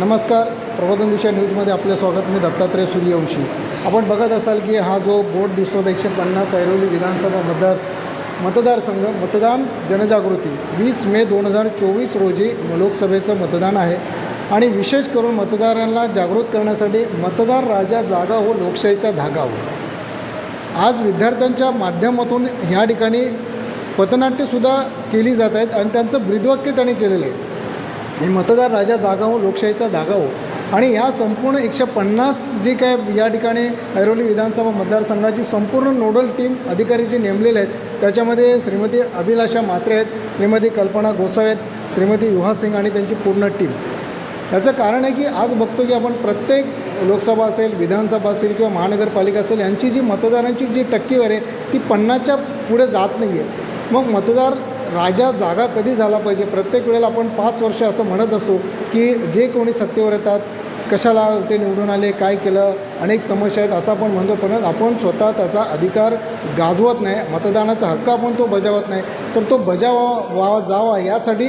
नमस्कार. प्रबोधन दिशा न्यूजमध्ये आपलं स्वागत. मी दत्तात्रय सूर्यवंशी. आपण बघत असाल की हा जो बोर्ड दिसतो एकशे पन्नास ऐरोली विधानसभा मतदार मतदारसंघ मतदान जनजागृती वीस मे दोन हजार चोवीस रोजी लोकसभेचं मतदान आहे. आणि विशेष करून मतदारांना जागृत करण्यासाठी मतदार राजा जागा हो लोकशाहीचा धागा हो. आज विद्यार्थ्यांच्या माध्यमातून ह्या ठिकाणी पथनाट्यसुद्धा केली जात आहेत आणि त्यांचं ब्रीदवाक्य त्यांनी केलेलं आहे. मतदार राजा जागा हो लोकशाहीचा धागा हो. आणि ह्या संपूर्ण एकशे पन्नास जे काय या ठिकाणी ऐरोली विधानसभा मतदारसंघाची संपूर्ण नोडल टीम अधिकारी जे नेमलेले आहेत त्याच्यामध्ये श्रीमती अभिलाषा मात्रे आहेत श्रीमती कल्पना गोसावी आहेत श्रीमती युहा सिंग आणि त्यांची पूर्ण टीम. याचं कारण आहे की आज बघतो की आपण प्रत्येक लोकसभा असेल विधानसभा असेल किंवा महानगरपालिका असेल यांची जी मतदारांची जी टक्केवारी आहे ती पन्नासच्या पुढे जात नाही आहे मग मतदार राजा जागा कधी झाला पाहिजे? प्रत्येक वेळेला आपण पाच वर्ष असं म्हणत असतो की जे कोणी सत्तेवर येतात कशाला ते निवडून आले काय केलं? अनेक समस्या आहेत असं आपण म्हणतो. पण आपण स्वतः त्याचा अधिकार गाजवत नाही मतदानाचा हक्क आपण तो बजावत नाही. तर तो बजावा जावा यासाठी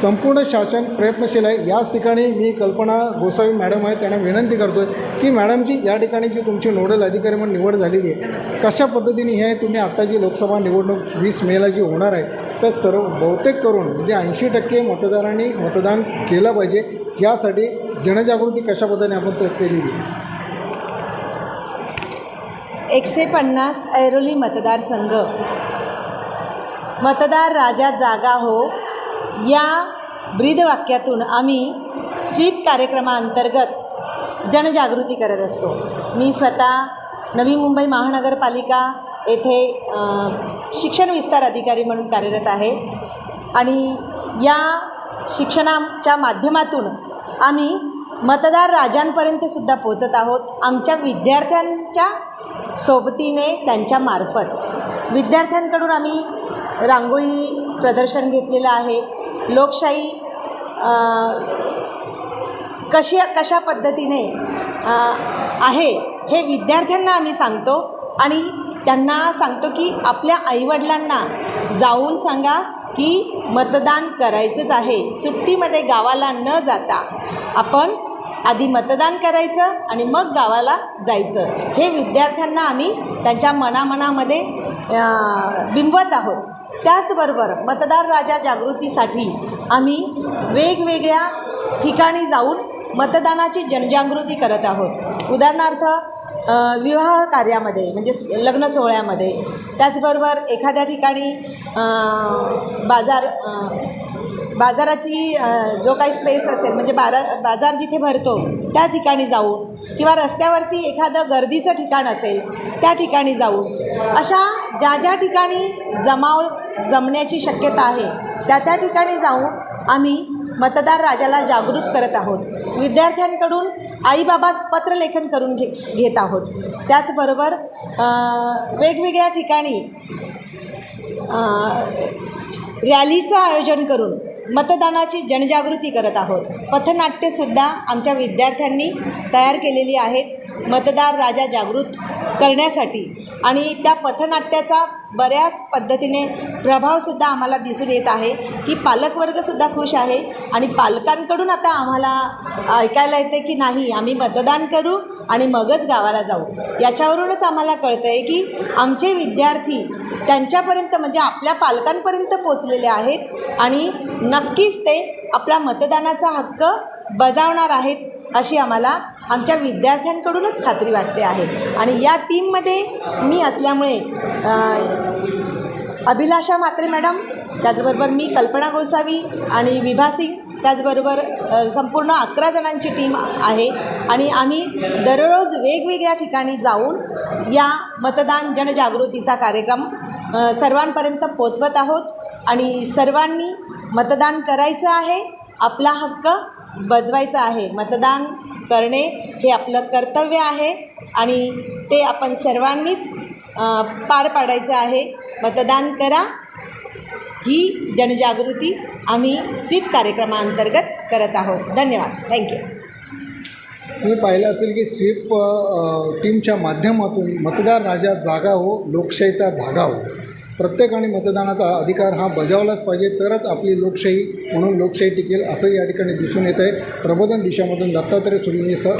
संपूर्ण शासन प्रयत्नशील आहे. याच ठिकाणी मी कल्पना गोसावी मॅडम आहे त्यांना विनंती करतो आहे की मॅडमची या ठिकाणी जी तुमची नोडल अधिकारी म्हणून निवड झालेली आहे कशा पद्धतीने हे तुम्ही आता जी लोकसभा निवडणूक वीस मेला जी होणार आहे तर सर्व बहुतेक करून म्हणजे ऐंशी टक्के मतदारांनी मतदान केलं पाहिजे. यासाठी जनजागृती कशा पद्धतीने आपण तो केलेली एकशे पन्नास ऐरोली मतदारसंघ. मतदार राजा जागा हो या ब्रीदवाक्यातून आम्ही स्वीप कार्यक्रमाअंतर्गत जनजागृती करत असतो. मी स्वतः नवी मुंबई महानगरपालिका येथे शिक्षण विस्तार अधिकारी म्हणून कार्यरत आहे. आणि या शिक्षणाच्या माध्यमातून आम्ही मतदार राजांपर्यंत सुद्धा पोचत आहोत. आमच्या विद्यार्थ्यांच्या सोबतीने त्यांच्या मार्फत. विद्यार्थ्यांकडून आम्ही रांगोळी प्रदर्शन घेतलेलं आहे. लोकशाही कशी कशा पद्धतीने आहे हे विद्यार्थ्यांना आम्ही सांगतो आणि त्यांना सांगतो की आपल्या आईवडिलांना जाऊन सांगा की मतदान करायचंच आहे. सुट्टीमध्ये गावाला न जाता आपण आधी मतदान करायचं आणि मग गावाला जायचं. हे विद्यार्थ्यांना आम्ही त्यांच्या मनामनामध्ये बिंबवत आहोत. त्याचबरोबर मतदार राजा जागृतीसाठी आम्ही वेगवेगळ्या ठिकाणी जाऊन मतदानाची जनजागृती करत आहोत. उदाहरणार्थ विवाह कार्यामध्ये म्हणजे लग्न सोहळ्यामध्ये. त्याचबरोबर एखाद्या ठिकाणी बाजार बाजाराची जो काही स्पेस असेल म्हणजे बारा बाजार जिथे भरतो त्या ठिकाणी जाऊन किंवा रस्त्यावरती एखादं गर्दीचं ठिकाण असेल त्या ठिकाणी जाऊन अशा ज्या ज्या ठिकाणी जमाव जमण्याची शक्यता आहे त्या त्या ठिकाणी जाऊन आम्ही मतदार राजाला जागृत करत आहोत. विद्यार्थ्यांकडून आईबाबास पत्रलेखन करून घे घेत आहोत. त्याचबरोबर वेगवेगळ्या ठिकाणी रॅलीचं आयोजन करून मतदानाची जनजागृती करत आहोत. पथनाट्यसुद्धा आमच्या विद्यार्थ्यांनी तयार केलेली आहेत. मतदार राजा जागृत करण्यासाठी. आणि त्या पथनाट्याचा बऱ्याच पद्धतीने प्रभावसुद्धा आम्हाला दिसून येत आहे की पालकवर्गसुद्धा खुश आहे. आणि पालकांकडून आता आम्हाला ऐकायला येते की नाही आम्ही मतदान करू आणि मगच गावाला जाऊ. याच्यावरूनच आम्हाला कळतं आहे की आमचे विद्यार्थी त्यांच्यापर्यंत म्हणजे आपल्या पालकांपर्यंत पोचलेले आहेत आणि नक्कीच ते आपला मतदानाचा हक्क बजावणार आहेत अशी आम्हाला आमच्या विद्यार्थ्यांकडूनच खात्री वाटते आहे. आणि या टीममध्ये मी असल्यामुळे अभिलाषा म्हात्रे मॅडम त्याचबरोबर मी कल्पना गोसावी आणि विभा सिंग त्याचबरोबर संपूर्ण अकरा जणांची टीम आहे. आणि आम्ही दररोज वेगवेगळ्या ठिकाणी जाऊन या मतदान जनजागृतीचा कार्यक्रम सर्वांपर्यंत पोचवत आहोत. आणि सर्वांनी मतदान करायचं आहे आपला हक्क बजवायचा आहे. मतदान करणे हे आपलं कर्तव्य आहे आणि ते आपण सर्वांनीच पार पाडायचं आहे. मतदान करा. ही जनजागृती आम्ही स्वीप कार्यक्रमाअंतर्गत करत आहोत. धन्यवाद. थँक्यू तुम्ही पाहिलं असेल की स्वीप टीमच्या माध्यमातून मतदार राजा जागा हो लोकशाहीचा धागा हो. प्रत्येकाने मतदानाचा अधिकार हा बजावलाच पाहिजे तरच आपली लोकशाही म्हणून लोकशाही टिकेल असं या ठिकाणी दिसून येत आहे प्रबोधन दिशामधून दत्तात्रय सर.